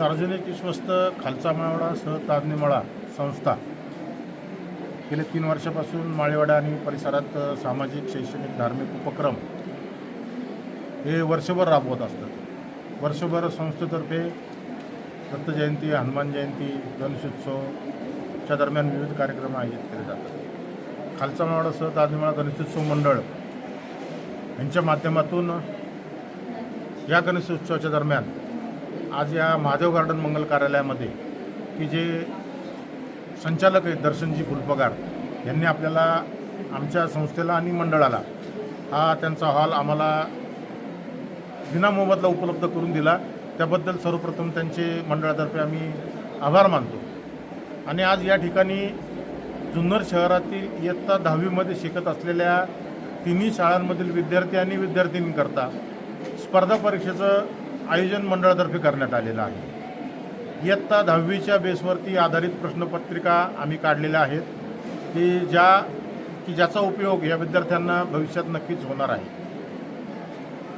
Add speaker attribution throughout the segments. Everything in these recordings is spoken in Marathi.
Speaker 1: सार्वजनिक विश्वस्त खालचा माळवाडा सह ताजनीमळा संस्था. गेले तीन वर्षापासून माळेवाडा आणि परिसरात सामाजिक शैक्षणिक धार्मिक उपक्रम हे वर्षभर राबवत असतात. वर्षभर संस्थेतर्फे दत्त जयंती हनुमान जयंती गणेशोत्सवच्या दरम्यान विविध कार्यक्रम आयोजित केले जातात. खालचा माळवाडा सहताजनीमाळा गणेशोत्सव मंडळ यांच्या माध्यमातून या गणेशोत्सवाच्या दरम्यान आज या महादेव गार्डन मंगल कार्यालयामध्ये की जे संचालक आहेत दर्शनजी फुलपगार यांनी आपल्याला आमच्या संस्थेला आणि मंडळाला हा त्यांचा हॉल आम्हाला विनामोबदला उपलब्ध करून दिला. त्याबद्दल सर्वप्रथम त्यांचे मंडळातर्फे आम्ही आभार मानतो. आणि आज या ठिकाणी जुन्नर शहरातील इयत्ता दहावीमध्ये शिकत असलेल्या तिन्ही शाळांमधील विद्यार्थी आणि विद्यार्थिनींकरता स्पर्धा परीक्षेचं आयोजन मंडळातर्फे करण्यात आलेलं आहे. इयत्ता दहावीच्या बेसवरती आधारित प्रश्नपत्रिका आम्ही काढलेल्या आहेत. की ज्या की ज्याचा उपयोग या विद्यार्थ्यांना भविष्यात नक्कीच होणार आहे.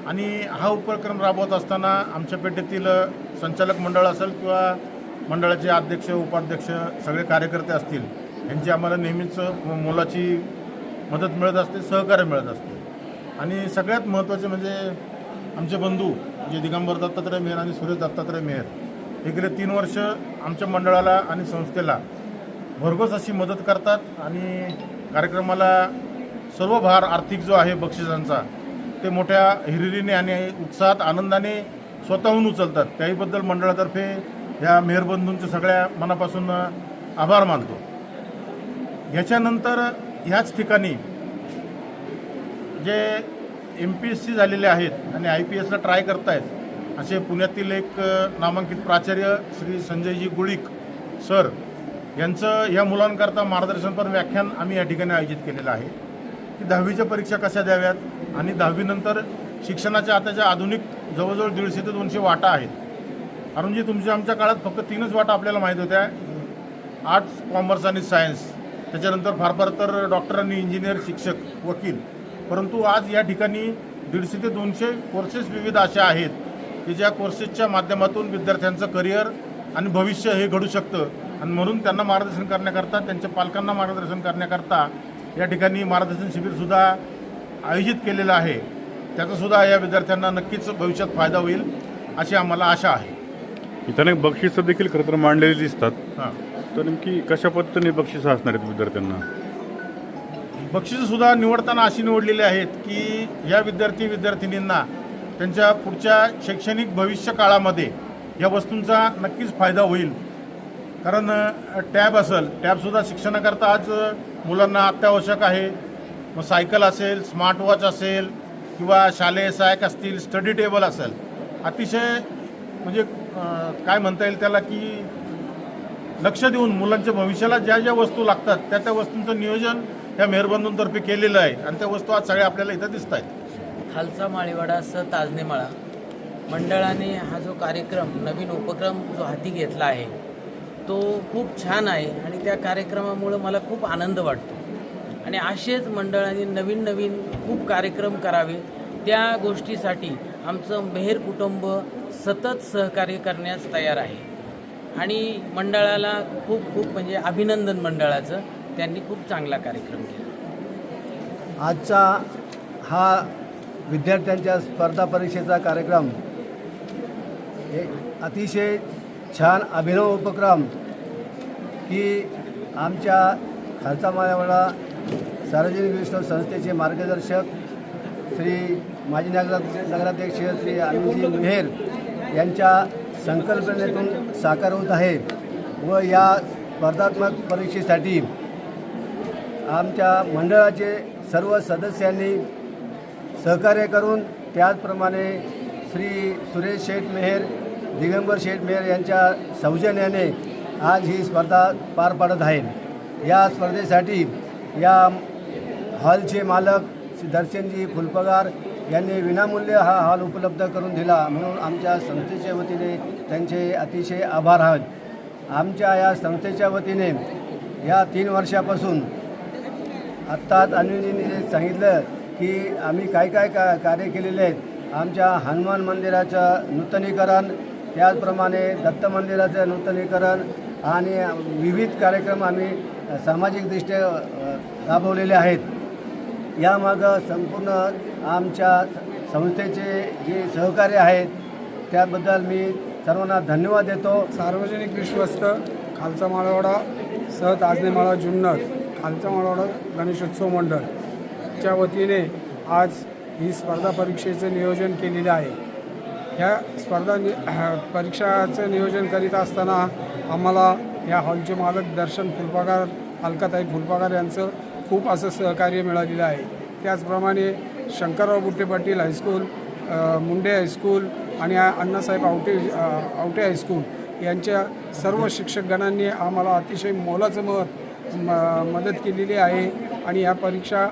Speaker 1: आणि हा उपक्रम राबवत असताना आमच्या पेठेतील संचालक मंडळ असेल किंवा मंडळाचे अध्यक्ष उपाध्यक्ष सगळे कार्यकर्ते असतील यांची आम्हाला नेहमीच मोलाची मदत मिळत असते सहकार्य मिळत असते. आणि सगळ्यात महत्त्वाचे म्हणजे आमचे बंधू जे दिगंबर दत्तात्रय मेहर आणि सुरेश दत्तात्रय मेहर हे गेले तीन वर्ष आमच्या मंडळाला आणि संस्थेला भरघोस अशी मदत करतात आणि कार्यक्रमाला सर्व भार आर्थिक जो आहे बक्षिसांचा ते मोठ्या हिरिरीने आणि उत्साहात आनंदाने स्वतःहून उचलतात. त्याहीबद्दल मंडळातर्फे या मेहरबंधूंचे सगळ्या मनापासून आभार मानतो. याच्यानंतर ह्याच ठिकाणी जे एम पी एस सी झालेले आहेत आणि आय पी एसला ट्राय करतायत असे पुण्यातील एक नामांकित प्राचार्य श्री संजयजी गुळीक सर यांचं या मुलांकरता मार्गदर्शनपर व्याख्यान आम्ही या ठिकाणी आयोजित केलेलं आहे. की दहावीच्या परीक्षा कशा द्याव्यात आणि दहावीनंतर शिक्षणाच्या आताच्या आधुनिक जवळजवळ दीडशे ते दोनशे वाटा आहेत. कारण जी तुमच्या आमच्या काळात फक्त तीनच वाटा आपल्याला माहीत होत्या. आर्ट्स कॉमर्स आणि सायन्स त्याच्यानंतर फार फार तर डॉक्टर आणि इंजिनियर शिक्षक वकील. परंतु आज या ठिकाणी दीडशे ते दोनशे कोर्सेस विविध अशा आहेत की ज्या कोर्सेसच्या माध्यमातून विद्यार्थ्यांचं करिअर आणि भविष्य हे घडू शकतं. आणि म्हणून त्यांना मार्गदर्शन करण्याकरता त्यांच्या पालकांना मार्गदर्शन करण्याकरता या ठिकाणी मार्गदर्शन शिबिरसुद्धा आयोजित केलेलं आहे. त्याचासुद्धा या विद्यार्थ्यांना नक्कीच भविष्यात फायदा होईल अशी आम्हाला आशा आहे.
Speaker 2: इथं बक्षिसं देखील खरं तर मांडलेली दिसतात.
Speaker 1: हां.
Speaker 2: तर नेमकी कशा पद्धतीने बक्षिसं असणार आहेत विद्यार्थ्यांना?
Speaker 1: बक्षिसंसुद्धा निवडताना अशी निवडलेली आहेत की या विद्यार्थी विद्यार्थिनींना त्यांच्या पुढच्या शैक्षणिक भविष्य काळामध्ये या वस्तूंचा नक्कीच फायदा होईल. कारण टॅब असेल टॅबसुद्धा शिक्षणाकरता आज मुलांना अत्यावश्यक आहे. मग सायकल असेल स्मार्ट वॉच असेल किंवा शालेय सहायक असतील स्टडी टेबल असेल. अतिशय म्हणजे काय म्हणता येईल त्याला की लक्ष देऊन मुलांच्या भविष्याला ज्या ज्या वस्तू लागतात त्या त्या वस्तूंचं नियोजन या मेहरबंधूंतर्फे केलेलं आहे. आणि त्या वस्तू आज सगळ्या आपल्याला इथं दिसत आहेत.
Speaker 3: खालचा माळीवाडा स ताजनेमाळा. मंडळाने हा जो कार्यक्रम नवीन उपक्रम जो हाती घेतला आहे तो खूप छान आहे आणि त्या कार्यक्रमामुळं मला खूप आनंद वाटतो. आणि असेच मंडळाने नवीन नवीन खूप कार्यक्रम करावे त्या गोष्टीसाठी आमचं मेहेर कुटुंब सतत सहकार्य करण्यास तयार आहे. आणि मंडळाला खूप खूप म्हणजे अभिनंदन मंडळाचं. त्यांनी खूप चांगला कार्यक्रम केला.
Speaker 4: आजचा हा विद्यार्थ्यांच्या स्पर्धा परीक्षेचा कार्यक्रम हे अतिशय छान अभिनव उपक्रम की आमच्या खालचा मायावाडा सार्वजनिक विष्णू संस्थेचे मार्गदर्शक श्री माजी नगरा नगराध्यक्ष श्री अनिलजी मेहेर यांच्या संकल्पनेतून साकार होत आहे व या स्पर्धात्मक परीक्षेसाठी आमच्या मंडळाचे सर्व सदस्यांनी सहकार्य करून त्याचप्रमाणे श्री सुरेश शेठ मेहेर दिगंबर शेठ मेहेर यांच्या सौजन्याने आज ही स्पर्धा पार पाडत आहे. या स्पर्धेसाठी या हॉलचे मालक श्री दर्शनजी फुलपगार यांनी विनामूल्य हा हॉल उपलब्ध करून दिला म्हणून आमच्या संस्थेच्या वतीने त्यांचे अतिशय आभार आहेत. आमच्या या संस्थेच्या वतीने या तीन वर्षापासून आत्ताच अनिलजींनी जे सांगितलं की आम्ही काय काय का कार्य केलेले आहेत. आमच्या हनुमान मंदिराचं नूतनीकरण त्याचप्रमाणे दत्त मंदिराचं नूतनीकरण आणि विविध कार्यक्रम आम्ही सामाजिकदृष्ट्या राबवलेले आहेत. यामागं संपूर्ण आमच्या संस्थेचे जे सहकार्य आहेत त्याबद्दल मी सर्वांना धन्यवाद देतो.
Speaker 5: सार्वजनिक विश्वस्त खालचा माळवाडा सह ताजनेमाळा जुन्नर. खालचा गणेशोत्सव मंडळच्या वतीने आज ही स्पर्धा परीक्षेचं नियोजन केलेलं आहे. ह्या स्पर्धा नि परीक्षाचं नियोजन करीत असताना आम्हाला या हॉलचे मालक दर्शन फुलपागार अलकाताई फुलपागार यांचं खूप असं सहकार्य मिळालेलं आहे. त्याचप्रमाणे Shankarrao Butte Patil high school Munde high school आणि अण्णासाहेब आवटे आवटे हायस्कूल यांच्या सर्व शिक्षकगणांनी आम्हाला अतिशय मोलाचं मत म- मदत केलेली आहे आणि या परीक्षा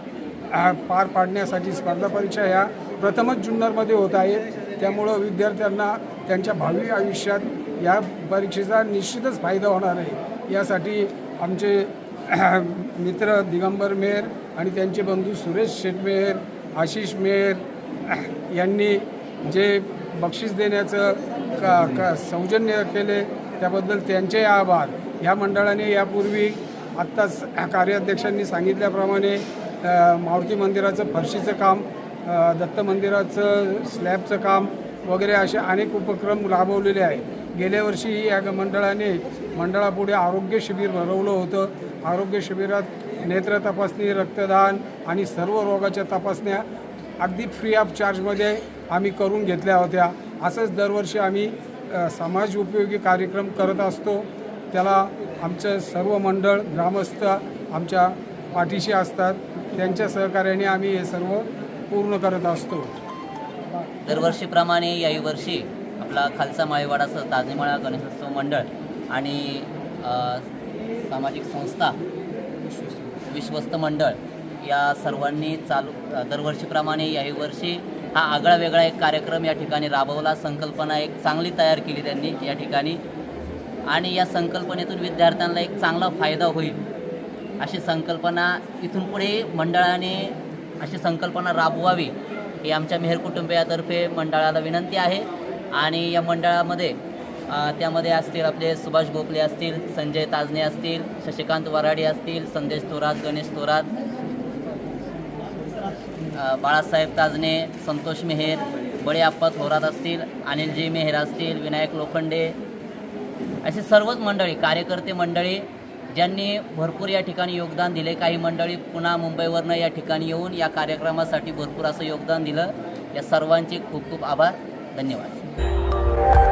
Speaker 5: पार पाडण्यासाठी स्पर्धा परीक्षा ह्या प्रथमच जुन्नरमध्ये होत आहेत. त्यामुळं विद्यार्थ्यांना त्यांच्या भावी आयुष्यात या परीक्षेचा निश्चितच फायदा होणार आहे. यासाठी आमचे मित्र दिगंबर मेहर आणि त्यांचे बंधू सुरेश शेटमेहर आशिष मेहर यांनी जे बक्षीस देण्याचं का का सौजन्य केले त्याबद्दल त्यांचे आभार. ह्या मंडळाने यापूर्वी आत्ताच कार्याध्यक्षांनी सांगितल्याप्रमाणे मारुती मंदिराचं फरशीचं काम दत्त मंदिराचं स्लॅबचं काम वगैरे असे अनेक उपक्रम राबवलेले आहेत. गेल्या वर्षी या मंडळाने मंडळापुढे आरोग्य शिबिर भरवलं होतं. आरोग्य शिबिरात नेत्र तपासणी रक्तदान आणि सर्व रोगाच्या तपासण्या अगदी फ्री ऑफ चार्जमध्ये आम्ही करून घेतल्या होत्या. असंच दरवर्षी आम्ही समाज उपयोगी कार्यक्रम करत असतो. त्याला आमचं सर्व मंडळ ग्रामस्थ आमच्या पाठीशी असतात. त्यांच्या सहकार्याने आम्ही हे सर्व पूर्ण करत असतो.
Speaker 6: दरवर्षीप्रमाणे याही वर्षी आपला खालसा माळीवाडासह ताजेमाळा गणेशोत्सव मंडळ आणि सामाजिक संस्था विश्वस्त मंडळ या सर्वांनी चालू दरवर्षीप्रमाणे याही वर्षी हा आगळा वेगळा एक कार्यक्रम या ठिकाणी राबवला. संकल्पना एक चांगली तयार केली त्यांनी. या ठिकाणी आणि या संकल्पनेतून विद्यार्थ्यांना एक चांगला फायदा होईल. अशी संकल्पना इथून पुढे मंडळाने अशी संकल्पना राबवावी ही आमच्या मेहर कुटुंबियातर्फे मंडळाला विनंती आहे. आणि या मंडळामध्ये त्यामध्ये असतील आपले सुभाष गोखले असतील संजय ताजने असतील शशिकांत वराडे असतील संदेश थोरात गणेश थोरात बाळासाहेब ताजने संतोष मेहेर बळे आप्पा थोरात असतील अनिलजी मेहेर असतील विनायक लोखंडे असे सर्वच मंडळी कार्यकर्ते मंडळी ज्यांनी भरपूर या ठिकाणी योगदान दिले. काही मंडळी पुन्हा मुंबईवरनं या ठिकाणी येऊन या कार्यक्रमासाठी भरपूर असं योगदान दिलं. या सर्वांचे खूप खूप आभार. धन्यवाद.